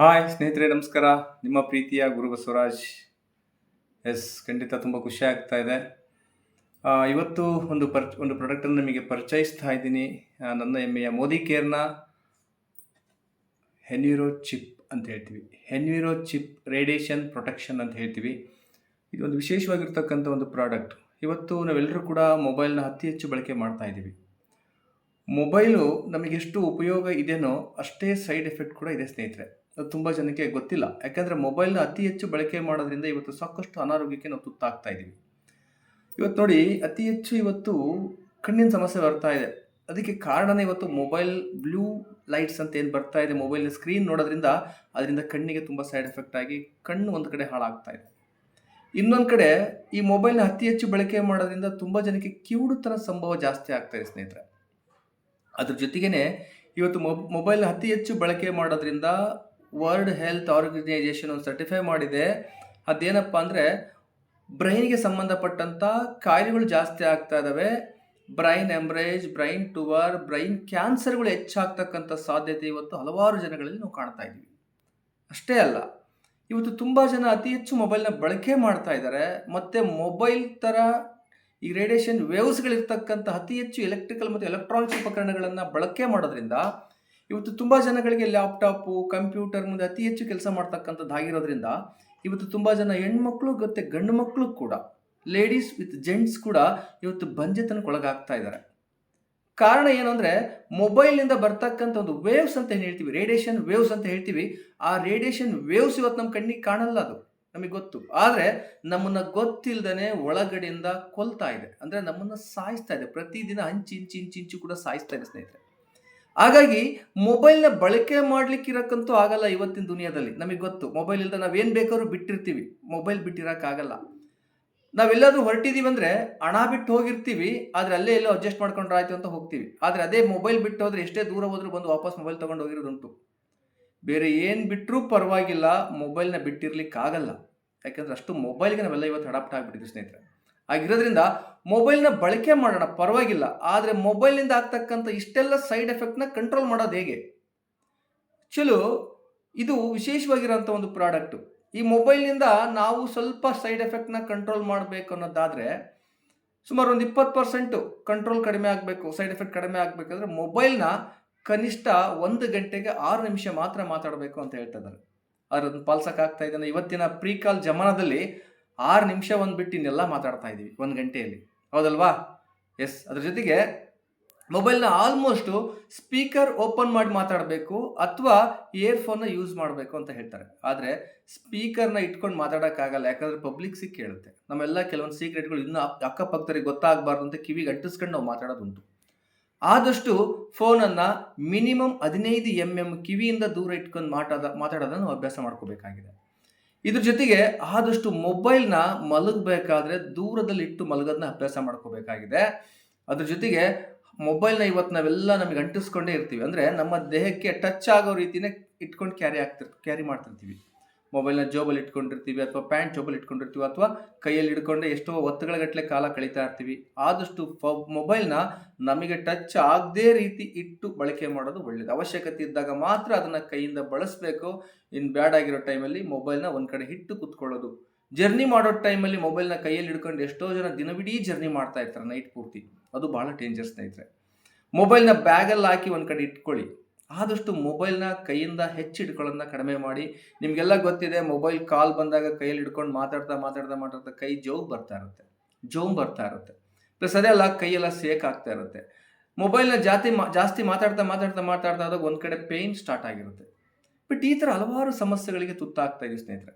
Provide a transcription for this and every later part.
Hi ಸ್ನೇಹಿತರೆ, ನಮಸ್ಕಾರ. ನಿಮ್ಮ ಪ್ರೀತಿಯ ಗುರು ಬಸವರಾಜ್ ಎಸ್. ಖಂಡಿತ ತುಂಬ ಖುಷಿ ಆಗ್ತಾ ಇದೆ. ಇವತ್ತು ಒಂದು ಪರ್, ಒಂದು ಪ್ರಾಡಕ್ಟನ್ನು ನಿಮಗೆ ಪರಿಚಯಿಸ್ತಾ ಇದ್ದೀನಿ. ನನ್ನ ಹೆಮ್ಮೆಯ ಮೋದಿ ಕೇರ್ನ ಹೆನ್ಯೂರೋ ಚಿಪ್ ಅಂತ ಹೇಳ್ತೀವಿ. ಹೆನ್ಯೂರೋ ಚಿಪ್ ರೇಡಿಯೇಷನ್ ಪ್ರೊಟೆಕ್ಷನ್ ಅಂತ ಹೇಳ್ತೀವಿ. ಇದು ಒಂದು ವಿಶೇಷವಾಗಿರ್ತಕ್ಕಂಥ ಒಂದು ಪ್ರಾಡಕ್ಟ್ ಇವತ್ತು ನಾವೆಲ್ಲರೂ ಕೂಡ ಮೊಬೈಲ್ನ ಅತಿ ಹೆಚ್ಚು ಬಳಕೆ ಮಾಡ್ತಾ ಇದ್ದೀವಿ. ಮೊಬೈಲು ನಮಗೆಷ್ಟು ಉಪಯೋಗ ಇದೆಯೋ ಅಷ್ಟೇ ಸೈಡ್ ಎಫೆಕ್ಟ್ ಕೂಡ ಇದೆ ಸ್ನೇಹಿತರೆ. ತುಂಬ ಜನಕ್ಕೆ ಗೊತ್ತಿಲ್ಲ. ಯಾಕೆಂದರೆ ಮೊಬೈಲ್ನ ಅತಿ ಹೆಚ್ಚು ಬಳಕೆ ಮಾಡೋದ್ರಿಂದ ಇವತ್ತು ಸಾಕಷ್ಟು ಅನಾರೋಗ್ಯಕ್ಕೆ ನಾವು ತುತ್ತಾಗ್ತಾ ಇದ್ದೀವಿ ಇವತ್ತು ನೋಡಿ, ಅತಿ ಹೆಚ್ಚು ಇವತ್ತು ಕಣ್ಣಿನ ಸಮಸ್ಯೆ ಬರ್ತಾ ಇದೆ. ಅದಕ್ಕೆ ಕಾರಣನೇ ಇವತ್ತು ಮೊಬೈಲ್ ಬ್ಲೂ ಲೈಟ್ಸ್ ಅಂತ ಏನು ಬರ್ತಾ ಇದೆ ಮೊಬೈಲ್ನ ಸ್ಕ್ರೀನ್ ನೋಡೋದ್ರಿಂದ ಅದರಿಂದ ಕಣ್ಣಿಗೆ ತುಂಬ ಸೈಡ್ ಎಫೆಕ್ಟ್ ಆಗಿ ಕಣ್ಣು ಒಂದು ಕಡೆ ಹಾಳಾಗ್ತಾ ಇದೆ. ಇನ್ನೊಂದು ಕಡೆ ಈ ಮೊಬೈಲ್ನ ಅತಿ ಹೆಚ್ಚು ಬಳಕೆ ಮಾಡೋದ್ರಿಂದ ತುಂಬ ಜನಕ್ಕೆ ಕಿವುಡುತನ ಸಂಭವ ಜಾಸ್ತಿ ಆಗ್ತಾ ಇದೆ ಸ್ನೇಹಿತರೆ. ಅದ್ರ ಜೊತೆಗೇನೆ, ಇವತ್ತು ಮೊಬ್ ಮೊಬೈಲ್ನ ಅತಿ ಹೆಚ್ಚು ಬಳಕೆ ಮಾಡೋದ್ರಿಂದ ವರ್ಲ್ಡ್ ಹೆಲ್ತ್ ಆರ್ಗನೈಜೇಷನ್ ಒಂದು ಸರ್ಟಿಫೈ ಮಾಡಿದೆ. ಅದೇನಪ್ಪ ಅಂದರೆ, ಬ್ರೈನ್ಗೆ ಸಂಬಂಧಪಟ್ಟಂಥ ಕಾಯಿಲೆಗಳು ಜಾಸ್ತಿ ಆಗ್ತಾ ಇದ್ದಾವೆ brain haemorrhage brain tumour brain ಕ್ಯಾನ್ಸರ್ಗಳು ಹೆಚ್ಚಾಗ್ತಕ್ಕಂಥ ಸಾಧ್ಯತೆ ಇವತ್ತು ಹಲವಾರು ಜನಗಳಲ್ಲಿ ನಾವು ಕಾಣ್ತಾ ಇದ್ದೀವಿ. ಅಷ್ಟೇ ಅಲ್ಲ, ಇವತ್ತು ತುಂಬ ಜನ ಅತಿ ಹೆಚ್ಚು ಮೊಬೈಲ್ನ ಬಳಕೆ ಮಾಡ್ತಾ ಇದ್ದಾರೆ. ಮತ್ತು ಮೊಬೈಲ್ ಥರ ಈ ರೇಡಿಯೇಷನ್ ವೇವ್ಸ್ಗಳಿರ್ತಕ್ಕಂಥ ಅತಿ ಹೆಚ್ಚು ಎಲೆಕ್ಟ್ರಿಕಲ್ ಮತ್ತು ಎಲೆಕ್ಟ್ರಾನಿಕ್ಸ್ ಉಪಕರಣಗಳನ್ನು ಬಳಕೆ ಮಾಡೋದ್ರಿಂದ ಇವತ್ತು ತುಂಬ ಜನಗಳಿಗೆ ಲ್ಯಾಪ್ಟಾಪು, ಕಂಪ್ಯೂಟರ್ ಮುಂದೆ ಅತಿ ಹೆಚ್ಚು ಕೆಲಸ ಮಾಡ್ತಕ್ಕಂಥದ್ದು ಆಗಿರೋದ್ರಿಂದ ಇವತ್ತು ತುಂಬ ಜನ ಹೆಣ್ಮಕ್ಳು ಮತ್ತು ಗಂಡು ಮಕ್ಕಳು ಕೂಡ ಲೇಡೀಸ್ ವಿತ್ ಜೆಂಟ್ಸ್ ಕೂಡ ಇವತ್ತು ಬಂಜೆತನಕ್ಕೆ ಒಳಗಾಗ್ತಾ ಇದ್ದಾರೆ. ಕಾರಣ ಏನು ಅಂದರೆ ಮೊಬೈಲ್ನಿಂದ ಬರ್ತಕ್ಕಂಥ ಒಂದು ವೇವ್ಸ್ ಅಂತ ಏನು ಹೇಳ್ತೀವಿ? ರೇಡಿಯೇಷನ್ ವೇವ್ಸ್ ಅಂತ ಹೇಳ್ತೀವಿ. ಆ ರೇಡಿಯೇಷನ್ ವೇವ್ಸ್ ಇವತ್ತು ನಮ್ಮ ಕಣ್ಣಿಗೆ ಕಾಣಲ್ಲ ಅದು, ನಮಗೆ ಗೊತ್ತು. ಆದರೆ ನಮ್ಮನ್ನ ಗೊತ್ತಿಲ್ಲದೇ ಒಳಗಡೆಯಿಂದ ಕೊಲ್ತಾ ಇದೆ. ಅಂದರೆ ನಮ್ಮನ್ನು ಸಾಯಿಸ್ತಾ ಇದೆ. ಪ್ರತಿದಿನ ಹಂಚಿ ಇಂಚಿ ಇಂಚಿ, ಇಂಚು ಕೂಡ ಸಾಯಿಸ್ತಾ ಇದೆ ಸ್ನೇಹಿತರೆ. ಹಾಗಾಗಿ ಮೊಬೈಲ್ನ ಬಳಕೆ ಮಾಡ್ಲಿಕ್ಕೆ ಇರೋಕ್ಕಂತೂ ಆಗಲ್ಲ ಇವತ್ತಿನ ದುನಿಯಾದಲ್ಲಿ. ನಮಗೆ ಗೊತ್ತು. ಮೊಬೈಲ್ ಇಲ್ಲದೆ ನಾವೇನು ಬೇಕಾದ್ರೂ ಬಿಟ್ಟಿರ್ತೀವಿ. ಮೊಬೈಲ್ ಬಿಟ್ಟಿರೋಕ್ಕಾಗಲ್ಲ ನಾವೆಲ್ಲಾದ್ರೂ ಹೊರಟಿದೀವಿ ಅಂದರೆ ಹಣ ಬಿಟ್ಟು ಹೋಗಿರ್ತೀವಿ. ಆದರೆ ಅಲ್ಲೇ ಎಲ್ಲೋ ಅಡ್ಜಸ್ಟ್ ಮಾಡ್ಕೊಂಡ್ರೆ ಆಯಿತು ಅಂತ ಹೋಗ್ತೀವಿ. ಆದರೆ ಅದೇ ಮೊಬೈಲ್ ಬಿಟ್ಟು ಹೋದ್ರೆ ಎಷ್ಟೇ ದೂರ ಹೋದರೂ ಬಂದು ವಾಪಸ್ ಮೊಬೈಲ್ ತೊಗೊಂಡು ಹೋಗಿರೋದುಂಟು. ಬೇರೆ ಏನು ಬಿಟ್ಟರೂ ಪರವಾಗಿಲ್ಲ. ಮೊಬೈಲ್ನ ಬಿಟ್ಟಿರ್ಲಿಕ್ಕಾಗಲ್ಲ. ಯಾಕಂದ್ರೆ ಅಷ್ಟು ಮೊಬೈಲ್ಗೆ ನಾವೆಲ್ಲ ಇವತ್ತು ಅಡಾಪ್ಟ್ ಆಗಿಬಿಟ್ಟಿದ್ವಿ ಸ್ನೇಹಿತರೆ. ಆಗಿರೋದ್ರಿಂದ ಮೊಬೈಲ್ನ ಬಳಕೆ ಮಾಡೋಣ, ಪರವಾಗಿಲ್ಲ. ಆದರೆ ಮೊಬೈಲ್ನಿಂದ ಆಗ್ತಕ್ಕಂಥ ಇಷ್ಟೆಲ್ಲ ಸೈಡ್ ಎಫೆಕ್ಟ್ನ ಕಂಟ್ರೋಲ್ ಮಾಡೋದು ಹೇಗೆ? ಚಲೋ, ಇದು ವಿಶೇಷವಾಗಿರೋಂಥ ಒಂದು ಪ್ರಾಡಕ್ಟು ಈ ಮೊಬೈಲ್ನಿಂದ ನಾವು ಸ್ವಲ್ಪ ಸೈಡ್ ಎಫೆಕ್ಟ್ನ ಕಂಟ್ರೋಲ್ ಮಾಡಬೇಕು ಅನ್ನೋದಾದರೆ ಸುಮಾರು ಒಂದು ಇಪ್ಪತ್ತು ಪರ್ಸೆಂಟು ಕಂಟ್ರೋಲ್ ಕಡಿಮೆ ಆಗಬೇಕು ಸೈಡ್ ಎಫೆಕ್ಟ್ ಕಡಿಮೆ ಆಗಬೇಕಂದ್ರೆ ಮೊಬೈಲ್ನ ಕನಿಷ್ಠ ಒಂದು ಗಂಟೆಗೆ ಆರು ನಿಮಿಷ ಮಾತ್ರ ಮಾತಾಡಬೇಕು ಅಂತ ಹೇಳ್ತಾ ಇದ್ದಾರೆ. ಅದನ್ನು ಪಾಲ್ಸೋಕ್ಕಾಗ್ತಾ ಇದನ್ನು ಇವತ್ತಿನ ಪ್ರೀ ಕಾಲ್ ಜಮಾನದಲ್ಲಿ ಆರು ನಿಮಿಷ ಒಂದು ಬಿಟ್ಟು ಇನ್ನೆಲ್ಲ ಮಾತಾಡ್ತಾ ಇದ್ದೀವಿ ಒಂದು ಗಂಟೆಯಲ್ಲಿ. ಹೌದಲ್ವಾ? ಎಸ್ ಅದ್ರ ಜೊತೆಗೆ ಮೊಬೈಲ್ನ ಆಲ್ಮೋಸ್ಟು ಸ್ಪೀಕರ್ ಓಪನ್ ಮಾಡಿ ಮಾತಾಡಬೇಕು ಅಥವಾ ಇಯರ್ಫೋನ್ನ ಯೂಸ್ ಮಾಡಬೇಕು ಅಂತ ಹೇಳ್ತಾರೆ. ಆದರೆ ಸ್ಪೀಕರ್ನ ಇಟ್ಕೊಂಡು ಮಾತಾಡೋಕ್ಕಾಗಲ್ಲ, ಯಾಕಂದರೆ ಸಿಕ್ಕಿ ಕೇಳುತ್ತೆ ನಮ್ಮೆಲ್ಲ ಕೆಲವೊಂದು ಸೀಕ್ರೆಟ್ಗಳು ಇನ್ನೂ ಅಕ್ಕಪಕ್ಕದವ್ರಿಗೆ ಗೊತ್ತಾಗಬಾರ್ದು ಅಂತ ಕಿವಿಗೆ ಅಂಟಿಸ್ಕೊಂಡು ನಾವು ಮಾತಾಡೋದುಂಟು. ಆದಷ್ಟು ಫೋನನ್ನು ಮಿನಿಮಮ್ ಹದಿನೈದು ಎಂ ಎಂ ಕಿವಿಯಿಂದ ದೂರ ಇಟ್ಕೊಂಡು ಮಾತಾಡ ಮಾತಾಡೋದನ್ನು ಅಭ್ಯಾಸ ಮಾಡ್ಕೋಬೇಕಾಗಿದೆ. ಇದ್ರ ಜೊತೆಗೆ ಆದಷ್ಟು ಮೊಬೈಲ್ನ ಮಲಗಬೇಕಾದ್ರೆ ದೂರದಲ್ಲಿ ಇಟ್ಟು ಮಲಗೋದನ್ನ ಅಭ್ಯಾಸ ಮಾಡ್ಕೋಬೇಕಾಗಿದೆ. ಅದ್ರ ಜೊತೆಗೆ ಮೊಬೈಲ್ನ ಇವತ್ತು ನಾವೆಲ್ಲ ನಮಗೆ ಅಂಟಿಸ್ಕೊಂಡೇ ಇರ್ತೀವಿ. ಅಂದರೆ ನಮ್ಮ ದೇಹಕ್ಕೆ ಟಚ್ ಆಗೋ ರೀತಿನೇ ಇಟ್ಕೊಂಡು ಕ್ಯಾರಿ ಆಗ್ತಿರ್, ಕ್ಯಾರಿ ಮಾಡ್ತಿರ್ತೀವಿ. ಮೊಬೈಲ್ನ ಜೋಬಲ್ಲಿ ಇಟ್ಕೊಂಡಿರ್ತೀವಿ ಅಥವಾ ಪ್ಯಾಂಟ್ ಜೋಬಲ್ಲಿ ಇಟ್ಕೊಂಡಿರ್ತೀವಿ ಅಥವಾ ಕೈಯಲ್ಲಿ ಹಿಡ್ಕೊಂಡೆ ಎಷ್ಟೋ ಒತ್ತುಗಳಗಟ್ಟಲೆ ಕಾಲ ಕಳೀತಾ ಇರ್ತೀವಿ. ಆದಷ್ಟು ಫ, ಮೊಬೈಲ್ನ ನಮಗೆ ಟಚ್ ಆಗದೇ ರೀತಿ ಇಟ್ಟು ಬಳಕೆ ಮಾಡೋದು ಒಳ್ಳೆಯದು ಅವಶ್ಯಕತೆ ಇದ್ದಾಗ ಮಾತ್ರ ಅದನ್ನು ಕೈಯಿಂದ ಬಳಸಬೇಕು. ಇನ್ನು ಬ್ಯಾಡ್ ಆಗಿರೋ ಟೈಮಲ್ಲಿ ಮೊಬೈಲ್ನ ಒಂದು ಕಡೆ ಇಟ್ಟು ಕುತ್ಕೊಳ್ಳೋದು. ಜರ್ನಿ ಮಾಡೋ ಟೈಮಲ್ಲಿ ಮೊಬೈಲ್ನ ಕೈಯಲ್ಲಿ ಹಿಡ್ಕೊಂಡು ಎಷ್ಟೋ ಜನ ದಿನವಿಡೀ ಜರ್ನಿ ಮಾಡ್ತಾ ಇರ್ತಾರೆ ನೈಟ್ ಪೂರ್ತಿ. ಅದು ಭಾಳ ಡೇಂಜರ್ ಸ್ನೇಹಿತರೆ. ಮೊಬೈಲ್ನ ಬ್ಯಾಗಲ್ಲಿ ಹಾಕಿ ಒಂದು ಕಡೆ ಇಟ್ಕೊಳ್ಳಿ. ಆದಷ್ಟು ಮೊಬೈಲ್ನ ಕೈಯಿಂದ ಹೆಚ್ಚು ಇಟ್ಕೊಳ್ಳೋದನ್ನ ಕಡಿಮೆ ಮಾಡಿ. ನಿಮಗೆಲ್ಲ ಗೊತ್ತಿದೆ, ಮೊಬೈಲ್ ಕಾಲ್ ಬಂದಾಗ ಕೈಯಲ್ಲಿ ಹಿಡ್ಕೊಂಡು ಮಾತಾಡ್ತಾ ಮಾತಾಡ್ತಾ ಮಾತಾಡ್ತಾ ಕೈ ಜೋಗ್ ಬರ್ತಾ ಇರುತ್ತೆ. ಜೋಮ್ ಬರ್ತಾ ಇರುತ್ತೆ. ಪ್ಲಸ್ ಅದೆಲ್ಲ ಕೈಯೆಲ್ಲ ಸೇಕ್ ಆಗ್ತಾ ಇರುತ್ತೆ. ಮೊಬೈಲ್ನ ಜಾತಿ ಜಾಸ್ತಿ ಮಾತಾಡ್ತಾ ಮಾತಾಡ್ತಾ ಮಾತಾಡ್ತಾ ಆದಾಗ ಒಂದು ಕಡೆ ಪೇಯ್ನ್ ಸ್ಟಾರ್ಟ್ ಆಗಿರುತ್ತೆ. ಬಟ್ ಈ ಥರ ಹಲವಾರು ಸಮಸ್ಯೆಗಳಿಗೆ ತುತ್ತಾಗ್ತಾ ಇದೆ ಸ್ನೇಹಿತರೆ.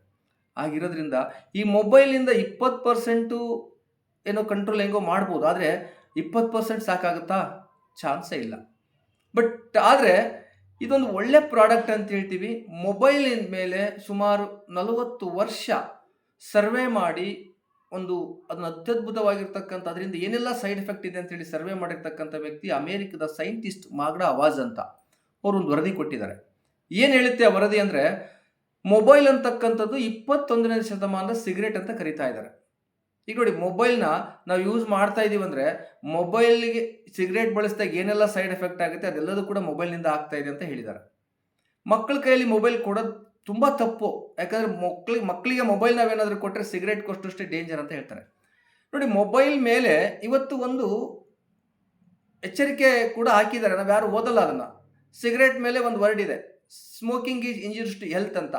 ಆಗಿರೋದ್ರಿಂದ ಈ ಮೊಬೈಲಿಂದ ಇಪ್ಪತ್ತು ಪರ್ಸೆಂಟು ಏನೋ ಕಂಟ್ರೋಲ್ ಹೆಂಗೋ ಮಾಡ್ಬೋದು. ಆದರೆ ಇಪ್ಪತ್ತು ಪರ್ಸೆಂಟ್ ಸಾಕಾಗುತ್ತಾ? ಚಾನ್ಸೇ ಇಲ್ಲ. ಬಟ್ ಆದರೆ ಇದೊಂದು ಒಳ್ಳೆ ಪ್ರಾಡಕ್ಟ್ ಅಂತ ಹೇಳ್ತೀವಿ. ಮೊಬೈಲಿನ ಮೇಲೆ ಸುಮಾರು ನಲವತ್ತು ವರ್ಷ ಸರ್ವೆ ಮಾಡಿ ಒಂದು ಅದನ್ನ ಅತ್ಯದ್ಭುತವಾಗಿರ್ತಕ್ಕಂಥ, ಅದರಿಂದ ಏನೆಲ್ಲ ಸೈಡ್ ಎಫೆಕ್ಟ್ ಇದೆ ಅಂತೇಳಿ ಸರ್ವೆ ಮಾಡಿರ್ತಕ್ಕಂಥ ವ್ಯಕ್ತಿ ಅಮೇರಿಕದ ಸೈಂಟಿಸ್ಟ್ ಮಾಗ್ಡಾ ಅವಾಜ್ ಅಂತ ಅವರು ಒಂದು ವರದಿ ಕೊಟ್ಟಿದ್ದಾರೆ. ಏನು ಹೇಳುತ್ತೆ ವರದಿ ಅಂದರೆ, ಮೊಬೈಲ್ ಅಂತಕ್ಕಂಥದ್ದು ಇಪ್ಪತ್ತೊಂದನೇ ಶತಮಾನದ ಸಿಗರೇಟ್ ಅಂತ ಕರಿತಾ ಇದ್ದಾರೆ. ಈಗ ನೋಡಿ ಮೊಬೈಲ್ನ ನಾವು ಯೂಸ್ ಮಾಡ್ತಾ ಇದೀವಿ ಅಂದರೆ ಮೊಬೈಲ್ಗೆ ಸಿಗರೇಟ್ ಬಳಸಿದಾಗ ಏನೆಲ್ಲ ಸೈಡ್ ಎಫೆಕ್ಟ್ ಆಗುತ್ತೆ ಅದೆಲ್ಲದೂ ಕೂಡ ಮೊಬೈಲ್ನಿಂದ ಆಗ್ತಾ ಇದೆ ಅಂತ ಹೇಳಿದ್ದಾರೆ. ಮಕ್ಕಳ ಕೈಯಲ್ಲಿ ಮೊಬೈಲ್ ಕೊಡೋದು ತುಂಬ ತಪ್ಪು. ಯಾಕಂದರೆ ಮಕ್ಳಿಗೆ ಮಕ್ಕಳಿಗೆ ಮೊಬೈಲ್ ನಾವೇನಾದರೂ ಕೊಟ್ಟರೆ ಸಿಗರೇಟ್ ಕೊಷ್ಟುಷ್ಟೇ ಡೇಂಜರ್ ಅಂತ ಹೇಳ್ತಾರೆ. ನೋಡಿ ಮೊಬೈಲ್ ಮೇಲೆ ಇವತ್ತು ಒಂದು ಎಚ್ಚರಿಕೆ ಕೂಡ ಹಾಕಿದ್ದಾರೆ. ನಾವು ಯಾರು ಓದಲ್ಲ ಅದನ್ನು. ಸಿಗರೇಟ್ ಮೇಲೆ ಒಂದು ವರ್ಡ್ ಇದೆ. Smoking is injurious to health ಅಂತ.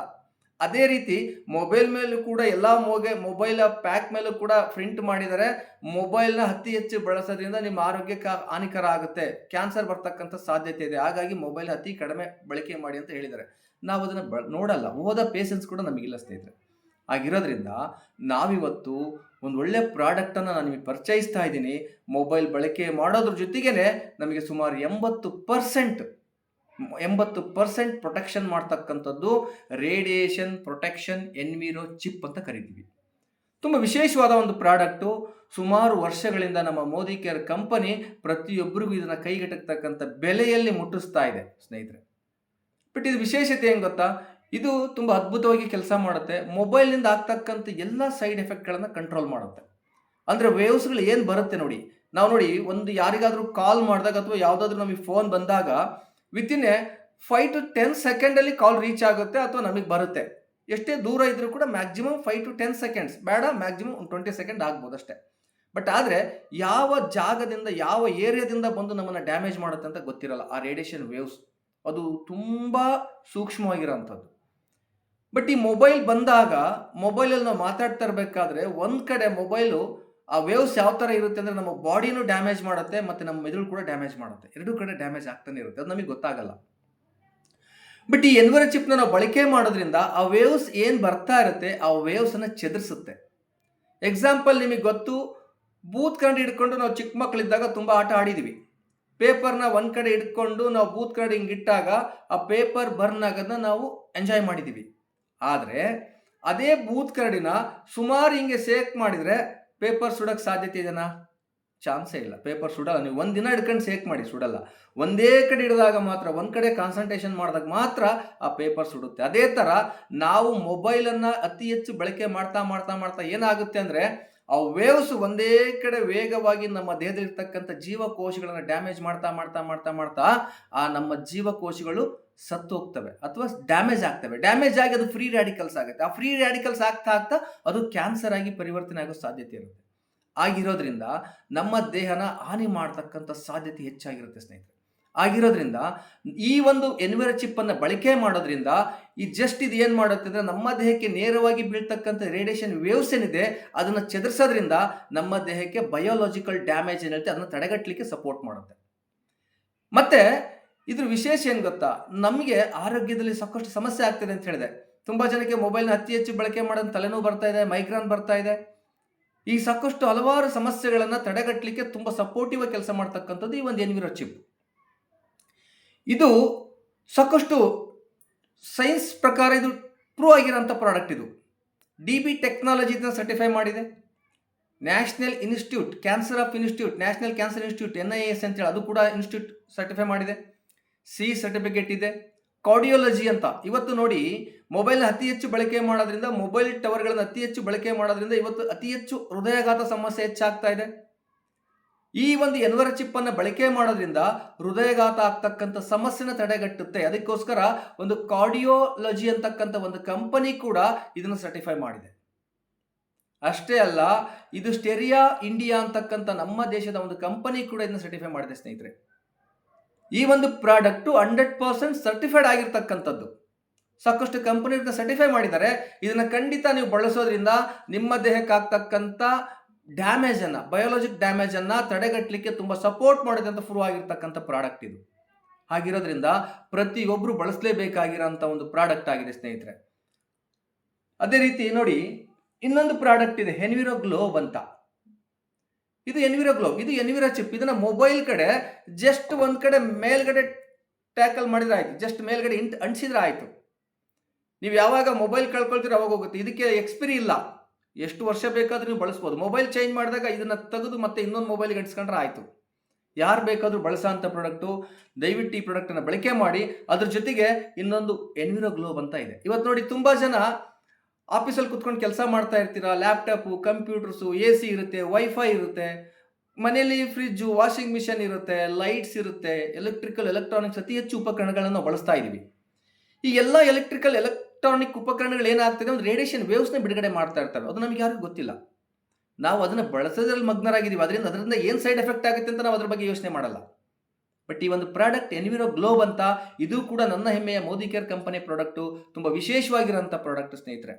ಅದೇ ರೀತಿ ಮೊಬೈಲ್ ಮೇಲೂ ಕೂಡ ಎಲ್ಲ ಮೋಗೆ, ಮೊಬೈಲ್ ಪ್ಯಾಕ್ ಮೇಲೂ ಕೂಡ ಪ್ರಿಂಟ್ ಮಾಡಿದ್ದಾರೆ ಮೊಬೈಲ್ನ ಅತಿ ಹೆಚ್ಚು ಬಳಸೋದ್ರಿಂದ ನಿಮ್ಮ ಆರೋಗ್ಯಕ್ಕೆ ಹಾನಿಕರ ಆಗುತ್ತೆ. ಕ್ಯಾನ್ಸರ್ ಬರ್ತಕ್ಕಂಥ ಸಾಧ್ಯತೆ ಇದೆ. ಹಾಗಾಗಿ ಮೊಬೈಲ್ ಅತಿ ಕಡಿಮೆ ಬಳಕೆ ಮಾಡಿ ಅಂತ ಹೇಳಿದ್ದಾರೆ. ನಾವು ಅದನ್ನು ಬ, ನೋಡಲ್ಲ. ಓದ ಪೇಷನ್ಸ್ ಕೂಡ ನಮಗಿಲ್ಲ ಸ್ನೇಹಿತರೆ. ಆಗಿರೋದ್ರಿಂದ ನಾವಿವತ್ತು ಒಂದು ಒಳ್ಳೆ ಪ್ರಾಡಕ್ಟನ್ನು ನಾನು ನಿಮಗೆ ಪರಿಚಯಿಸ್ತಾ ಇದ್ದೀನಿ. ಮೊಬೈಲ್ ಬಳಕೆ ಮಾಡೋದ್ರ ಜೊತೆಗೇನೆ ನಮಗೆ ಸುಮಾರು ಎಂಬತ್ತು ಪರ್ಸೆಂಟ್ ಎಂಬತ್ತು ಪರ್ಸೆಂಟ್ ಪ್ರೊಟೆಕ್ಷನ್ ಮಾಡ್ತಕ್ಕಂಥದ್ದು ರೇಡಿಯೇಷನ್ ಪ್ರೊಟೆಕ್ಷನ್ ಎನ್ವಿರೋ ಚಿಪ್ ಅಂತ ಕರಿತೀವಿ. ತುಂಬ ವಿಶೇಷವಾದ ಒಂದು ಪ್ರಾಡಕ್ಟು ಸುಮಾರು ವರ್ಷಗಳಿಂದ ನಮ್ಮ ಮೋದಿ ಕೇರ್ ಕಂಪನಿ ಪ್ರತಿಯೊಬ್ಬರಿಗೂ ಇದನ್ನು ಕೈಗೆಟಕ್ತಕ್ಕಂಥ ಬೆಲೆಯಲ್ಲಿ ಮುಟ್ಟಿಸ್ತಾ ಇದೆ, ಸ್ನೇಹಿತರೆ. ಬಟ್ ಇದು ವಿಶೇಷತೆ ಏನು ಗೊತ್ತಾ? ಇದು ತುಂಬ ಅದ್ಭುತವಾಗಿ ಕೆಲಸ ಮಾಡುತ್ತೆ. ಮೊಬೈಲ್ನಿಂದ ಆಗ್ತಕ್ಕಂಥ ಎಲ್ಲ ಸೈಡ್ ಎಫೆಕ್ಟ್ಗಳನ್ನು ಕಂಟ್ರೋಲ್ ಮಾಡುತ್ತೆ. ಅಂದರೆ ವೇವ್ಸ್ಗಳು ಏನು ಬರುತ್ತೆ ನೋಡಿ? ನಾವು ನೋಡಿ, ಒಂದು ಯಾರಿಗಾದರೂ ಕಾಲ್ ಮಾಡಿದಾಗ ಅಥವಾ ಯಾವುದಾದ್ರೂ ನಮಗೆ ಫೋನ್ ಬಂದಾಗ within a five to ten ಸೆಕೆಂಡಲ್ಲಿ call reach ಆಗುತ್ತೆ ಅಥವಾ ನಮಗೆ ಬರುತ್ತೆ. ಎಷ್ಟೇ ದೂರ ಇದ್ರೂ ಕೂಡ maximum five to ten seconds ಬೇಡ ಮ್ಯಾಕ್ಸಿಮಮ್ ಒಂದು ಟ್ವೆಂಟಿ ಸೆಕೆಂಡ್ ಆಗ್ಬೋದು ಅಷ್ಟೇ. ಬಟ್ ಆದರೆ ಯಾವ ಜಾಗದಿಂದ, ಯಾವ ಏರಿಯಾದಿಂದ ಬಂದು ನಮ್ಮನ್ನು ಡ್ಯಾಮೇಜ್ ಮಾಡುತ್ತೆ ಅಂತ ಗೊತ್ತಿರಲ್ಲ. ಆ ರೇಡಿಯೇಷನ್ ವೇವ್ಸ್ ಅದು ತುಂಬ ಸೂಕ್ಷ್ಮವಾಗಿರೋಂಥದ್ದು. ಬಟ್ ಈ ಮೊಬೈಲ್ ಬಂದಾಗ ಮೊಬೈಲಲ್ಲಿ ನಾವು ಮಾತಾಡ್ತಾ ಇರಬೇಕಾದ್ರೆ ಒಂದು ಕಡೆ ಮೊಬೈಲು ಆ ವೇವ್ಸ್ ಯಾವ ಥರ ಇರುತ್ತೆ ಅಂದರೆ ನಮ್ಮ ಬಾಡಿನೂ ಡ್ಯಾಮೇಜ್ ಮಾಡುತ್ತೆ ಮತ್ತು ನಮ್ಮ ಮೆದುಳು ಕೂಡ ಡ್ಯಾಮೇಜ್ ಮಾಡುತ್ತೆ. ಎರಡೂ ಕಡೆ ಡ್ಯಾಮೇಜ್ ಆಗ್ತಾನೆ ಇರುತ್ತೆ. ಅದು ನಮಗೆ ಗೊತ್ತಾಗಲ್ಲ. ಬಟ್ ಈ ಎನ್ವರ ಚಿಪ್ನ ನಾವು ಬಳಕೆ ಮಾಡೋದ್ರಿಂದ ಆ ವೇವ್ಸ್ ಏನು ಬರ್ತಾ ಇರುತ್ತೆ, ಆ ವೇವ್ಸನ್ನು ಚದುರಿಸುತ್ತೆ. ಎಕ್ಸಾಂಪಲ್ ನಿಮಗೆ ಗೊತ್ತು, ಬೂತ್ ಕರಡಿ ಹಿಡ್ಕೊಂಡು ನಾವು ಚಿಕ್ಕ ಮಕ್ಕಳಿದ್ದಾಗ ತುಂಬ ಆಟ ಆಡಿದ್ದೀವಿ ಪೇಪರ್ನ ಒಂದು ಕಡೆ ಇಟ್ಕೊಂಡು ನಾವು ಬೂತ್ ಕರಡಿ ಹಿಂಗೆ ಇಟ್ಟಾಗ ಆ ಪೇಪರ್ ಬರ್ನ್ ಆಗೋದನ್ನ ನಾವು ಎಂಜಾಯ್ ಮಾಡಿದ್ದೀವಿ ಆದರೆ, ಅದೇ ಬೂತ್ ಕರಡಿನ ಸುಮಾರು ಹಿಂಗೆ ಸೇಕ್ ಮಾಡಿದರೆ ಪೇಪರ್ ಸುಡೋಕ್ಕೆ ಸಾಧ್ಯತೆ ಇದೆನಾ? ಚಾನ್ಸೇ ಇಲ್ಲ. ಪೇಪರ್ ಸುಡಲ್ಲ. ನೀವು ಒಂದು ದಿನ ಹಿಡ್ಕೊಂಡು ಸೇಕ್ ಮಾಡಿ, ಸುಡಲ್ಲ. ಒಂದೇ ಕಡೆ ಹಿಡಿದಾಗ ಮಾತ್ರ, ಒಂದು ಕಡೆ ಕಾನ್ಸಂಟ್ರೇಷನ್ ಮಾಡಿದಾಗ ಮಾತ್ರ ಆ ಪೇಪರ್ ಸುಡುತ್ತೆ. ಅದೇ ಥರ ನಾವು ಮೊಬೈಲನ್ನು ಅತಿ ಹೆಚ್ಚು ಬಳಕೆ ಮಾಡ್ತಾ ಮಾಡ್ತಾ ಮಾಡ್ತಾ ಏನಾಗುತ್ತೆ ಅಂದರೆ ಆ ವೇವ್ಸ್ ಒಂದೇ ಕಡೆ ವೇಗವಾಗಿ ನಮ್ಮ ದೇಹದಲ್ಲಿರ್ತಕ್ಕಂಥ ಜೀವಕೋಶಗಳನ್ನು ಡ್ಯಾಮೇಜ್ ಮಾಡ್ತಾ ಮಾಡ್ತಾ ಮಾಡ್ತಾ ಮಾಡ್ತಾ ಆ ನಮ್ಮ ಜೀವಕೋಶಗಳು ಸತ್ತು ಹೋಗ್ತವೆ ಅಥವಾ ಡ್ಯಾಮೇಜ್ ಆಗ್ತವೆ. ಡ್ಯಾಮೇಜ್ ಆಗಿ ಅದು ಫ್ರೀ ರ್ಯಾಡಿಕಲ್ಸ್ ಆಗುತ್ತೆ. ಆ ಫ್ರೀ ರ್ಯಾಡಿಕಲ್ಸ್ ಆಗ್ತಾ ಆಗ್ತಾ ಅದು ಕ್ಯಾನ್ಸರ್ ಆಗಿ ಪರಿವರ್ತನೆ ಆಗೋ ಸಾಧ್ಯತೆ ಇರುತ್ತೆ. ಆಗಿರೋದ್ರಿಂದ ನಮ್ಮ ದೇಹನ ಹಾನಿ ಮಾಡ್ತಕ್ಕಂಥ ಸಾಧ್ಯತೆ ಹೆಚ್ಚಾಗಿರುತ್ತೆ ಸ್ನೇಹಿತರೆ. ಆಗಿರೋದ್ರಿಂದ, ಈ ಒಂದು ಎನ್ವಿರ ಚಿಪ್ಪನ್ನು ಬಳಕೆ ಮಾಡೋದ್ರಿಂದ, ಈ ಜಸ್ಟ್ ಇದು ಏನು ಮಾಡುತ್ತೆ ಅಂದರೆ, ನಮ್ಮ ದೇಹಕ್ಕೆ ನೇರವಾಗಿ ಬೀಳ್ತಕ್ಕಂಥ ರೇಡಿಯೇಷನ್ ವೇವ್ಸ್ ಏನಿದೆ, ಅದನ್ನು ಚದುರಿಸೋದ್ರಿಂದ ನಮ್ಮ ದೇಹಕ್ಕೆ ಬಯೋಲಾಜಿಕಲ್ ಡ್ಯಾಮೇಜ್ ಏನಿರುತ್ತೆ, ಅದನ್ನು ತಡೆಗಟ್ಟಲಿಕ್ಕೆ ಸಪೋರ್ಟ್ ಮಾಡುತ್ತೆ. ಮತ್ತೆ, ಇದ್ರ ವಿಶೇಷ ಏನು ಗೊತ್ತಾ? ನಮಗೆ ಆರೋಗ್ಯದಲ್ಲಿ ಸಾಕಷ್ಟು ಸಮಸ್ಯೆ ಆಗ್ತಿದೆ ಅಂತ ಹೇಳಿದೆ. ತುಂಬ ಜನಕ್ಕೆ ಮೊಬೈಲ್ನ ಅತಿ ಹೆಚ್ಚು ಬಳಕೆ ಮಾಡೋದು ತಲೆನೋವು ಬರ್ತಾ ಇದೆ, ಮೈಗ್ರಾನ್ ಬರ್ತಾ ಇದೆ. ಈ ಸಾಕಷ್ಟು ಹಲವಾರು ಸಮಸ್ಯೆಗಳನ್ನು ತಡೆಗಟ್ಟಲಿಕ್ಕೆ ತುಂಬ ಸಪೋರ್ಟಿವ್ ಕೆಲಸ ಮಾಡ್ತಕ್ಕಂಥದ್ದು ಈ ಒಂದು ಎನ್ವಿರೋ ಚಿಪ್. ಇದು ಸಾಕಷ್ಟು ಸೈನ್ಸ್ ಪ್ರಕಾರ ಇದು ಪ್ರೂವ್ ಆಗಿರೋಂಥ ಪ್ರಾಡಕ್ಟ್ ಇದು. ಡಿ ಬಿ ಟೆಕ್ನಾಲಜಿನ ಸರ್ಟಿಫೈ ಮಾಡಿದೆ. National Institute, cancer of institute, National Cancer Institute, N I S ಅಂತೇಳಿ ಅದು ಕೂಡ ಇನ್ಸ್ಟಿಟ್ಯೂಟ್ ಸರ್ಟಿಫೈ ಮಾಡಿದೆ. ಸಿ ಸರ್ಟಿಫಿಕೇಟ್ ಇದೆ. ಕಾರ್ಡಿಯೋಲಜಿ ಅಂತ, ಇವತ್ತು ನೋಡಿ ಮೊಬೈಲ್ ಅತಿ ಹೆಚ್ಚು ಬಳಕೆ ಮಾಡೋದ್ರಿಂದ, ಮೊಬೈಲ್ ಟವರ್ಗಳನ್ನು ಅತಿ ಹೆಚ್ಚು ಬಳಕೆ ಮಾಡೋದ್ರಿಂದ, ಇವತ್ತು ಅತಿ ಹೆಚ್ಚು ಹೃದಯಾಘಾತ ಸಮಸ್ಯೆ ಹೆಚ್ಚಾಗ್ತಾ ಇದೆ. ಈ ಒಂದು ಎನ್ವರ ಚಿಪ್ ಅನ್ನು ಬಳಕೆ ಮಾಡೋದ್ರಿಂದ ಹೃದಯಘಾತ ಆಗ್ತಕ್ಕಂಥ ಸಮಸ್ಯೆನ ತಡೆಗಟ್ಟುತ್ತೆ. ಅದಕ್ಕೋಸ್ಕರ ಒಂದು ಕಾರ್ಡಿಯೋಲಜಿ ಅಂತಕ್ಕಂಥ ಒಂದು ಕಂಪನಿ ಕೂಡ ಇದನ್ನು ಸರ್ಟಿಫೈ ಮಾಡಿದೆ. ಅಷ್ಟೇ ಅಲ್ಲ, ಇದು ಸ್ಟೆರಿಯಾ ಇಂಡಿಯಾ ಅಂತಕ್ಕಂಥ ನಮ್ಮ ದೇಶದ ಒಂದು ಕಂಪನಿ ಕೂಡ ಇದನ್ನು ಸರ್ಟಿಫೈ ಮಾಡಿದೆ ಸ್ನೇಹಿತರೆ. ಈ ಒಂದು ಪ್ರಾಡಕ್ಟು ಹಂಡ್ರೆಡ್ ಪರ್ಸೆಂಟ್ ಸರ್ಟಿಫೈಡ್ ಆಗಿರ್ತಕ್ಕಂಥದ್ದು. ಸಾಕಷ್ಟು ಕಂಪನಿ ಸರ್ಟಿಫೈ ಮಾಡಿದ್ದಾರೆ. ಇದನ್ನು ಖಂಡಿತ ನೀವು ಬಳಸೋದ್ರಿಂದ ನಿಮ್ಮ ದೇಹಕ್ಕೆ ಆಗ್ತಕ್ಕಂಥ ಡ್ಯಾಮೇಜನ್ನು ಬಯೋಲಾಜಿಕ್ ಡ್ಯಾಮೇಜನ್ನು ತಡೆಗಟ್ಟಲಿಕ್ಕೆ ತುಂಬ ಸಪೋರ್ಟ್ ಮಾಡಿದಂತ ಆಗಿರ್ತಕ್ಕಂಥ ಪ್ರಾಡಕ್ಟ್ ಇದು. ಹಾಗಿರೋದ್ರಿಂದ ಪ್ರತಿಯೊಬ್ಬರು ಬಳಸಲೇಬೇಕಾಗಿರೋಂಥ ಒಂದು ಪ್ರಾಡಕ್ಟ್ ಆಗಿದೆ ಸ್ನೇಹಿತರೆ. ಅದೇ ರೀತಿ ನೋಡಿ, ಇನ್ನೊಂದು ಪ್ರಾಡಕ್ಟ್ ಇದೆ ಹೆನ್ವಿರೋ ಗ್ಲೋಬ್ ಅಂತ. ಇದು ಎನ್ವಿರೋ ಗ್ಲೋಬ್ ಇದು ಎನ್ವಿರೋ ಚಿಪ್ ಇದನ್ನ ಮೊಬೈಲ್ ಕಡೆ ಜಸ್ಟ್ ಒಂದು ಕಡೆ ಮೇಲ್ಗಡೆ ಟ್ಯಾಕಲ್ ಮಾಡಿದ್ರೆ ಆಯ್ತು. ಜಸ್ಟ್ ಮೇಲ್ಗಡೆ ಇಂಟ್ ಅಂಟಿಸಿದ್ರೆ ಆಯಿತು. ನೀವು ಯಾವಾಗ ಮೊಬೈಲ್ ಕಳ್ಕೊಳ್ತೀರ ಅವಾಗ ಹೋಗುತ್ತೆ. ಇದಕ್ಕೆ ಎಕ್ಸ್ಪಿರಿ ಇಲ್ಲ. ಎಷ್ಟು ವರ್ಷ ಬೇಕಾದರೂ ನೀವು ಬಳಸ್ಬೋದು. ಮೊಬೈಲ್ ಚೇಂಜ್ ಮಾಡಿದಾಗ ಇದನ್ನು ತೆಗೆದು ಮತ್ತೆ ಇನ್ನೊಂದು ಮೊಬೈಲ್ಗೆ ಅಂಟಿಸ್ಕೊಂಡ್ರೆ ಆಯಿತು. ಯಾರು ಬೇಕಾದರೂ ಬಳಸೋ ಅಂಥ ಪ್ರಾಡಕ್ಟು ದಯವಿಟ್ಟು ಈ ಪ್ರಾಡಕ್ಟನ್ನು ಬಳಕೆ ಮಾಡಿ, ಅದ್ರ ಜೊತೆಗೆ ಇನ್ನೊಂದು ಎನ್ವಿರೋ ಗ್ಲೋಬ್ ಅಂತ ಇದೆ. ಇವತ್ತು ನೋಡಿ ತುಂಬ ಜನ ಆಫೀಸಲ್ಲಿ ಕುತ್ಕೊಂಡು ಕೆಲಸ ಮಾಡ್ತಾ ಇರ್ತೀರಾ ಲ್ಯಾಪ್ಟಾಪು ಕಂಪ್ಯೂಟರ್ಸು ಎ ಸಿ ಇರುತ್ತೆ ವೈಫೈ ಇರುತ್ತೆ, ಮನೆಯಲ್ಲಿ ಫ್ರಿಜ್ಜು ವಾಷಿಂಗ್ ಮಿಷನ್ ಇರುತ್ತೆ ಲೈಟ್ಸ್ ಇರುತ್ತೆ ಎಲೆಕ್ಟ್ರಿಕಲ್ ಎಲೆಕ್ಟ್ರಾನಿಕ್ಸ್ ಅತಿ ಹೆಚ್ಚು ಉಪಕರಣಗಳನ್ನು ಬಳಸ್ತಾ ಇದ್ದೀವಿ ಈ ಎಲ್ಲ ಎಲೆಕ್ಟ್ರಿಕಲ್ ಎಲೆಕ್ ಎಲೆಕ್ಟ್ರಾನಿಕ್ ಉಪಕರಣಗಳು ಏನಾಗ್ತದೆ ಒಂದು ರೇಡಿಯೇಷನ್ ವೇವ್ಸ್ನ ಬಿಡುಗಡೆ ಮಾಡ್ತಾ ಇರ್ತವೆ ಅದು ನಮಗೆ ಯಾರಿಗೂ ಗೊತ್ತಿಲ್ಲ. ನಾವು ಅದನ್ನು ಬಳಸೋದ್ರಲ್ಲಿ ಮಗ್ನರಾಗಿದ್ದೀವಿ. ಅದರಿಂದ ಅದರಿಂದ ಏನು ಸೈಡ್ ಎಫೆಕ್ಟ್ ಆಗುತ್ತೆ ಅಂತ ನಾವು ಅದ್ರ ಬಗ್ಗೆ ಯೋಚನೆ ಮಾಡಲ್ಲ. ಬಟ್ ಈ ಒಂದು ಪ್ರಾಡಕ್ಟ್ ಎನ್ವಿರೋ ಗ್ಲೋಬ್ ಅಂತ, ಇದು ಕೂಡ ನನ್ನ ಹೆಮ್ಮೆಯ ಮೋದಿ ಕೇರ್ ಕಂಪನಿ ಪ್ರಾಡಕ್ಟು ತುಂಬ ವಿಶೇಷವಾಗಿರೋಂಥ ಪ್ರಾಡಕ್ಟ್ ಸ್ನೇಹಿತರೆ.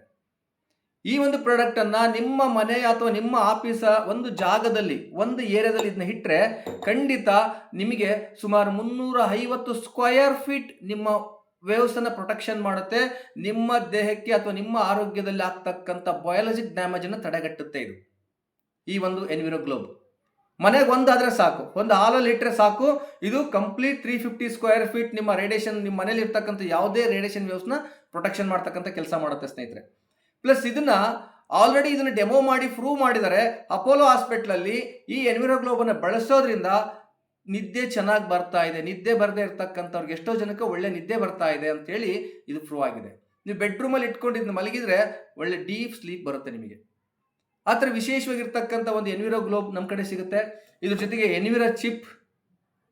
ಈ ಒಂದು ಪ್ರಾಡಕ್ಟ್ ಅನ್ನ ನಿಮ್ಮ ಮನೆ ಅಥವಾ ನಿಮ್ಮ ಆಫೀಸ ಒಂದು ಜಾಗದಲ್ಲಿ, ಒಂದು ಏರಿಯಾದಲ್ಲಿ ಇದನ್ನ ಇಟ್ಟರೆ ಖಂಡಿತ ನಿಮಗೆ ಸುಮಾರು ಮುನ್ನೂರ ಐವತ್ತು ಸ್ಕ್ವಯರ್ ಫೀಟ್ ನಿಮ್ಮ ವೇವ್ಸನ್ನು ಪ್ರೊಟೆಕ್ಷನ್ ಮಾಡುತ್ತೆ. ನಿಮ್ಮ ದೇಹಕ್ಕೆ ಅಥವಾ ನಿಮ್ಮ ಆರೋಗ್ಯದಲ್ಲಿ ಆಗ್ತಕ್ಕಂಥ ಬಯಾಲಜಿಕ್ ಡ್ಯಾಮೇಜ್ ಅನ್ನು ತಡೆಗಟ್ಟುತ್ತೆ ಇದು. ಈ ಒಂದು ಎನ್ವಿರೋ ಗ್ಲೋಬ್ ಮನೆಗೆ ಒಂದಾದರೆ ಸಾಕು. ಒಂದು ಹಾಲಲ್ಲಿ ಇಟ್ಟರೆ ಸಾಕು. ಇದು complete three fifty square feet ನಿಮ್ಮ ರೇಡಿಯೇಷನ್ ನಿಮ್ಮ ಮನೇಲಿ ಇರ್ತಕ್ಕಂಥ ಯಾವುದೇ ರೇಡಿಯೇಷನ್ ವೇವ್ಸ್ನ ಪ್ರೊಟೆಕ್ಷನ್ ಮಾಡ್ತಕ್ಕಂಥ ಕೆಲಸ ಮಾಡುತ್ತೆ ಸ್ನೇಹಿತರೆ. ಪ್ಲಸ್ ಇದನ್ನ ಆಲ್ರೆಡಿ ಇದನ್ನ ಡೆಮೋ ಮಾಡಿ ಪ್ರೂವ್ ಮಾಡಿದರೆ ಅಪೋಲೋ ಹಾಸ್ಪಿಟ್ಲಲ್ಲಿ ಈ ಎನ್ವಿರೋ ಗ್ಲೋಬನ್ನು ಬಳಸೋದ್ರಿಂದ ನಿದ್ದೆ ಚೆನ್ನಾಗಿ ಬರ್ತಾ ಇದೆ, ನಿದ್ದೆ ಬರದೇ ಇರ್ತಕ್ಕಂಥವ್ರಿಗೆ ಎಷ್ಟೋ ಜನಕ್ಕೆ ಒಳ್ಳೆ ನಿದ್ದೆ ಬರ್ತಾ ಇದೆ ಅಂತೇಳಿ ಇದು ಪ್ರೂವ್ ಆಗಿದೆ. ನೀವು ಬೆಡ್ರೂಮಲ್ಲಿ ಇಟ್ಕೊಂಡಿದ್ದು ಮಲಗಿದ್ರೆ ಒಳ್ಳೆ ಡೀಪ್ ಸ್ಲೀಪ್ ಬರುತ್ತೆ ನಿಮಗೆ. ಆ ಥರ ವಿಶೇಷವಾಗಿರ್ತಕ್ಕಂಥ ಒಂದು ಎನ್ವಿರೋ ಗ್ಲೋಬ್ ನಮ್ಮ ಕಡೆ ಸಿಗುತ್ತೆ. ಇದ್ರ ಜೊತೆಗೆ ಎನ್ವಿರೋ ಚಿಪ್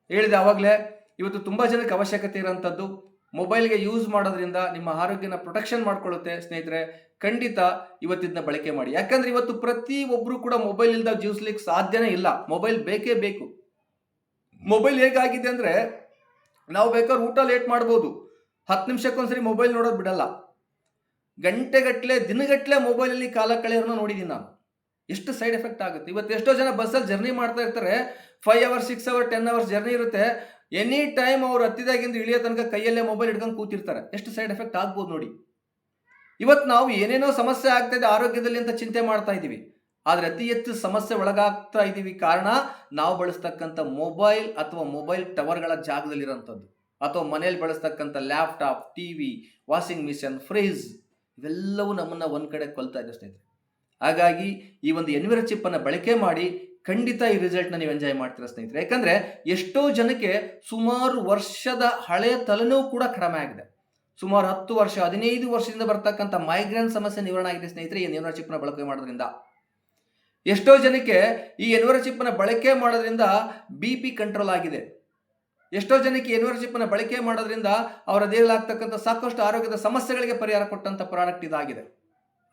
ಹೇಳಿದೆ ಆವಾಗಲೇ, ಇವತ್ತು ತುಂಬ ಜನಕ್ಕೆ ಅವಶ್ಯಕತೆ ಇರೋಂಥದ್ದು. ಮೊಬೈಲ್ಗೆ ಯೂಸ್ ಮಾಡೋದ್ರಿಂದ ನಿಮ್ಮ ಆರೋಗ್ಯನ ಪ್ರೊಟೆಕ್ಷನ್ ಮಾಡ್ಕೊಳ್ಳುತ್ತೆ ಸ್ನೇಹಿತರೆ. ಖಂಡಿತ ಇವತ್ತಿದ್ದನ್ನ ಬಳಕೆ ಮಾಡಿ. ಯಾಕಂದ್ರೆ ಇವತ್ತು ಪ್ರತಿ ಒಬ್ಬರು ಕೂಡ ಮೊಬೈಲ್ ಇಲ್ದ ಜೀವಿಸ್ಲಿಕ್ಕೆ ಸಾಧ್ಯನೇ ಇಲ್ಲ. ಮೊಬೈಲ್ ಬೇಕೇ ಬೇಕು. ಮೊಬೈಲ್ ಹೇಗಾಗಿದೆ ಅಂದರೆ ನಾವು ಬೇಕಾದ್ರೆ ಊಟ ಲೇಟ್ ಮಾಡ್ಬೋದು. ಹತ್ತು ನಿಮಿಷಕ್ಕೊಂದ್ಸರಿ ಮೊಬೈಲ್ ನೋಡೋದು ಬಿಡಲ್ಲ. ಗಂಟೆಗಟ್ಟಲೆ ದಿನಗಟ್ಟಲೆ ಮೊಬೈಲಲ್ಲಿ ಕಾಲ ಕಳೆಯೋರನ್ನ ನೋಡಿದ್ದೀನಿ ನಾನು. ಎಷ್ಟು ಸೈಡ್ ಎಫೆಕ್ಟ್ ಆಗುತ್ತೆ. ಇವತ್ತು ಎಷ್ಟೋ ಜನ ಬಸ್ಸಲ್ಲಿ ಜರ್ನಿ ಮಾಡ್ತಾ ಇರ್ತಾರೆ. Five hours six hour ten hours journey ಇರುತ್ತೆ. ಎನಿ ಟೈಮ್ ಅವ್ರು ಹತ್ತಿದಾಗಿಂದ ಇಳಿಯೋ ತನಕ ಕೈಯಲ್ಲೇ ಮೊಬೈಲ್ ಹಿಡ್ಕೊಂಡು ಕೂತಿರ್ತಾರೆ. ಎಷ್ಟು ಸೈಡ್ ಎಫೆಕ್ಟ್ ಆಗ್ಬೋದು ನೋಡಿ. ಇವತ್ತು ನಾವು ಏನೇನೋ ಸಮಸ್ಯೆ ಆಗ್ತಾ ಇದೆ, ಆರೋಗ್ಯದಲ್ಲಿ ಅಂತ ಚಿಂತೆ ಮಾಡ್ತಾ ಇದ್ದೀವಿ. ಆದರೆ ಅತಿ ಹೆಚ್ಚು ಸಮಸ್ಯೆ ಒಳಗಾಗ್ತಾ ಇದ್ದೀವಿ ಕಾರಣ ನಾವು ಬಳಸ್ತಕ್ಕಂಥ ಮೊಬೈಲ್ ಅಥವಾ ಮೊಬೈಲ್ ಟವರ್ಗಳ ಜಾಗದಲ್ಲಿರೋಂಥದ್ದು ಅಥವಾ ಮನೇಲಿ ಬಳಸ್ತಕ್ಕಂಥ laptop, T V, washing machine, fridge ಇವೆಲ್ಲವೂ ನಮ್ಮನ್ನು ಒಂದು ಕಡೆ ಕೊಲ್ತಾ ಇದೆ ಸ್ನೇಹಿತರೆ. ಹಾಗಾಗಿ ಈ ಒಂದು ಎನ್ವಿರ ಚಿಪ್ಪನ್ನು ಬಳಕೆ ಮಾಡಿ ಖಂಡಿತ ಈ ರಿಸಲ್ಟ್ನ ನೀವು ಎಂಜಾಯ್ ಮಾಡ್ತೀರಾ ಸ್ನೇಹಿತರೆ. ಯಾಕಂದರೆ ಎಷ್ಟೋ ಜನಕ್ಕೆ ಸುಮಾರು ವರ್ಷದ ಹಳೆಯ ತಲೆನೋವು ಕೂಡ ಕಡಿಮೆ ಆಗಿದೆ. ಸುಮಾರು ಹತ್ತು ವರ್ಷ, ಹದಿನೈದು ವರ್ಷದಿಂದ ಬರ್ತಕ್ಕಂಥ ಮೈಗ್ರೇನ್ ಸಮಸ್ಯೆ ನಿವಾರಣೆ ಆಗಿದೆ ಸ್ನೇಹಿತರೆ ಈ ಎನ್ವಿರ ಚಿಪ್ನ ಬಳಕೆ ಮಾಡೋದ್ರಿಂದ. ಎಷ್ಟೋ ಜನಕ್ಕೆ ಈ ಎನ್ವರ್ ಚಿಪ್ಪನ್ನು ಬಳಕೆ ಮಾಡೋದ್ರಿಂದ ಬಿ ಪಿ ಕಂಟ್ರೋಲ್ ಆಗಿದೆ. ಎಷ್ಟೋ ಜನಕ್ಕೆ ಎನ್ವರ್ ಚಿಪ್ಪನ್ನು ಬಳಕೆ ಮಾಡೋದ್ರಿಂದ ಅವರ ದೇಹದಲ್ಲಾಗ್ತಕ್ಕಂಥ ಸಾಕಷ್ಟು ಆರೋಗ್ಯದ ಸಮಸ್ಯೆಗಳಿಗೆ ಪರಿಹಾರ ಕೊಟ್ಟಂಥ ಪ್ರಾಡಕ್ಟ್ ಇದಾಗಿದೆ.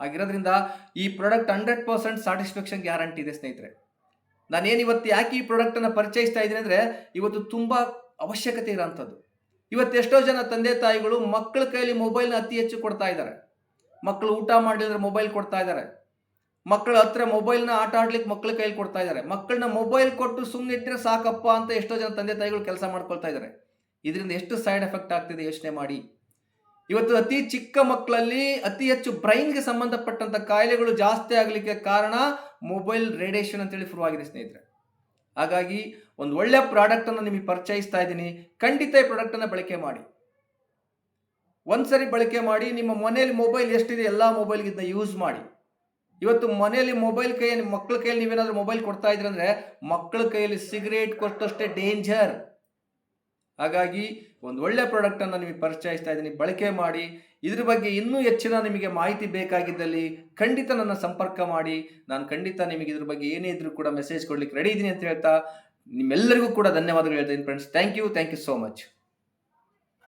ಆಗಿರೋದ್ರಿಂದ ಈ product hundred percent satisfaction guarantee ಇದೆ ಸ್ನೇಹಿತರೆ. ನಾನೇನು ಇವತ್ತು ಯಾಕೆ ಈ ಪ್ರಾಡಕ್ಟನ್ನು ಪರಿಚಯಿಸ್ತಾ ಇದ್ದೀನಿ ಅಂದರೆ ಇವತ್ತು ತುಂಬ ಅವಶ್ಯಕತೆ ಇರೋಂಥದ್ದು. ಇವತ್ತು ಎಷ್ಟೋ ಜನ ತಂದೆ ತಾಯಿಗಳು ಮಕ್ಕಳ ಕೈಯಲ್ಲಿ ಮೊಬೈಲ್ನ ಅತಿ ಹೆಚ್ಚು ಕೊಡ್ತಾ ಇದ್ದಾರೆ. ಮಕ್ಕಳು ಊಟ ಮಾಡಿದ್ರೆ ಮೊಬೈಲ್ ಕೊಡ್ತಾ ಇದ್ದಾರೆ. ಮಕ್ಕಳ ಹತ್ರ ಮೊಬೈಲ್ನ ಆಟ ಆಡ್ಲಿಕ್ಕೆ ಮಕ್ಕಳ ಕೈಯಲ್ಲಿ ಕೊಡ್ತಾ ಇದ್ದಾರೆ. ಮಕ್ಕಳನ್ನ ಮೊಬೈಲ್ ಕೊಟ್ಟು ಸುಮ್ಮನೆ ಇಟ್ಟರೆ ಸಾಕಪ್ಪ ಅಂತ ಎಷ್ಟೋ ಜನ ತಂದೆ ತಾಯಿಗಳು ಕೆಲಸ ಮಾಡ್ಕೊಳ್ತಾ ಇದ್ದಾರೆ. ಇದರಿಂದ ಎಷ್ಟು ಸೈಡ್ ಎಫೆಕ್ಟ್ ಆಗ್ತಿದೆ ಯೋಚನೆ ಮಾಡಿ. ಇವತ್ತು ಅತಿ ಚಿಕ್ಕ ಮಕ್ಕಳಲ್ಲಿ ಅತಿ ಹೆಚ್ಚು ಬ್ರೈನ್ಗೆ ಸಂಬಂಧಪಟ್ಟಂತ ಕಾಯಿಲೆಗಳು ಜಾಸ್ತಿ ಆಗಲಿಕ್ಕೆ ಕಾರಣ ಮೊಬೈಲ್ ರೇಡಿಯೇಷನ್ ಅಂತೇಳಿ ಶುರುವಾಗಿದೆ ಸ್ನೇಹಿತರೆ. ಹಾಗಾಗಿ ಒಂದು ಒಳ್ಳೆ ಪ್ರಾಡಕ್ಟನ್ನು ನಿಮಗೆ ಪರಿಚಯಿಸ್ತಾ ಇದ್ದೀನಿ. ಖಂಡಿತ ಈ ಪ್ರಾಡಕ್ಟನ್ನು ಬಳಕೆ ಮಾಡಿ. ಒಂದ್ಸರಿ ಬಳಕೆ ಮಾಡಿ ನಿಮ್ಮ ಮನೆಯಲ್ಲಿ ಮೊಬೈಲ್ ಎಷ್ಟಿದೆ ಎಲ್ಲ ಮೊಬೈಲ್ಗಿಂತ ಯೂಸ್ ಮಾಡಿ. ಇವತ್ತು ಮನೆಯಲ್ಲಿ ಮೊಬೈಲ್ ಕೈಯಲ್ಲಿ ಮಕ್ಕಳ ಕೈಯಲ್ಲಿ ನೀವೇನಾದ್ರೂ ಮೊಬೈಲ್ ಕೊಡ್ತಾ ಇದ್ರಿ ಅಂದ್ರೆ ಮಕ್ಕಳ ಕೈಯಲ್ಲಿ ಸಿಗರೇಟ್ ಕೊಟ್ಟಷ್ಟೇ ಡೇಂಜರ್ ಹಾಗಾಗಿ ಒಂದು ಒಳ್ಳೆ ಪ್ರಾಡಕ್ಟನ್ನು ನಿಮಗೆ ಪರಿಚಯಿಸ್ತಾ ಇದ್ದೀನಿ. ಬಳಕೆ ಮಾಡಿ, ಇದ್ರ ಬಗ್ಗೆ ಇನ್ನೂ ಹೆಚ್ಚಿನ ನಿಮಗೆ ಮಾಹಿತಿ ಬೇಕಾಗಿದ್ದಲ್ಲಿ ಖಂಡಿತ ನನ್ನ ಸಂಪರ್ಕ ಮಾಡಿ. ನಾನು ಖಂಡಿತ ನಿಮಗೆ ಇದ್ರ ಬಗ್ಗೆ ಏನೇ ಇದ್ರೂ ಕೂಡ ಮೆಸೇಜ್ ಕೊಡ್ಲಿಕ್ಕೆ ರೆಡಿ ಇದ್ದೀನಿ ಅಂತ ಹೇಳ್ತಾ ನಿಮ್ಮೆಲ್ಲರಿಗೂ ಕೂಡ ಧನ್ಯವಾದಗಳು ಹೇಳ್ತೀನಿ friends thank you thank you so much